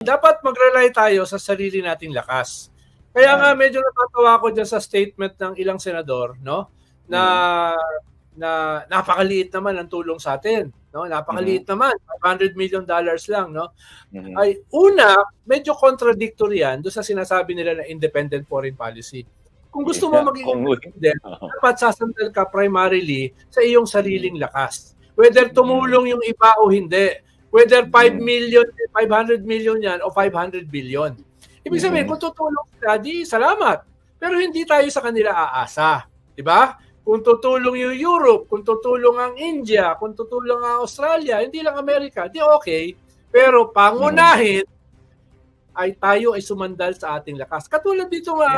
dapat mag-rely tayo sa sarili nating lakas. Kaya nga medyo natatawa ako dyan sa statement ng ilang senador, no? Na na napakaliit naman ang tulong sa atin, no? Napakaliit naman, 500 million dollars lang, no? Mhm. Ay una, medyo contradictory yan doon sa sinasabi nila na independent foreign policy. Kung gusto mo maging independent, dapat sasandal ka primarily sa iyong sariling lakas. Whether tumulong yung iba o hindi. Whether 5 Mm. million, 500 million yan o 500 billion. Ibig sabihin, Mm. kung tutulong sila, di salamat. Pero hindi tayo sa kanila aasa. Di ba? Kung tutulong yung Europe, kung tutulong ang India, kung tutulong ang Australia, hindi lang Amerika, di okay. Pero pangunahin, ay tayo ay sumandal sa ating lakas. Katulad dito nga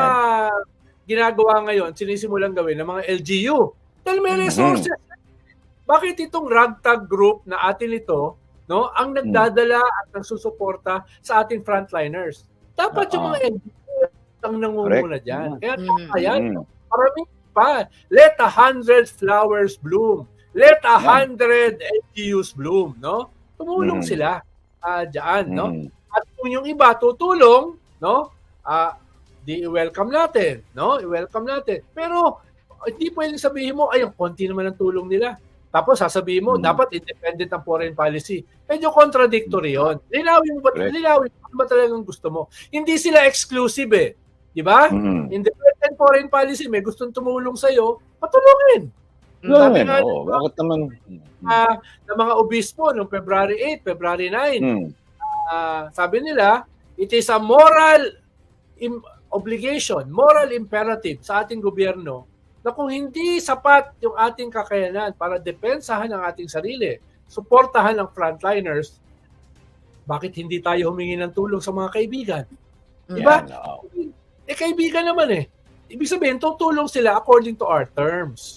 ginagawa ngayon, sinisimulang gawin ng mga LGU. Dahil may Mhm. resources. Bakit itong ragtag group na atin ito, no, ang nagdadala at nagsusuporta sa ating frontliners? Dapat yung Oo. mga LGU ang nangunguna Correct. dyan. Mhm. Kaya Mhm. tama yan. Mm. Maraming pa. Let a hundred flowers bloom. Let a hundred LGUs bloom, no? Tumulong Mhm. sila diyan, no? Mm. At kung yung iba tutulong, no? Ah, di i-welcome natin, no? I-welcome natin. Pero hindi pwedeng sabihin mo, ay, ang konti naman ang tulong nila. Tapos sasabihin mo, Hmm. dapat independent ang foreign policy. Medyo contradictory yon. Linawin mo ba, Correct. linawin mo ano ba talagang gusto mo? Hindi sila exclusive eh. Di ba? Mm. Independent foreign policy, may gustong tumulong sa'yo, patulungin. Yun, Sabi nga, oo. Bakit naman? Ah, ng mga obispo noong February 8, February 9, Mm. ah, sabi nila, it is a moral im- obligation, moral imperative sa ating gobyerno na kung hindi sapat yung ating kakayanan para depensahan ang ating sarili, suportahan ang frontliners, bakit hindi tayo humingi ng tulong sa mga kaibigan? Diba? Yan, oo. Eh, kaibigan naman eh. Ibig sabihin, tutulong sila according to our terms.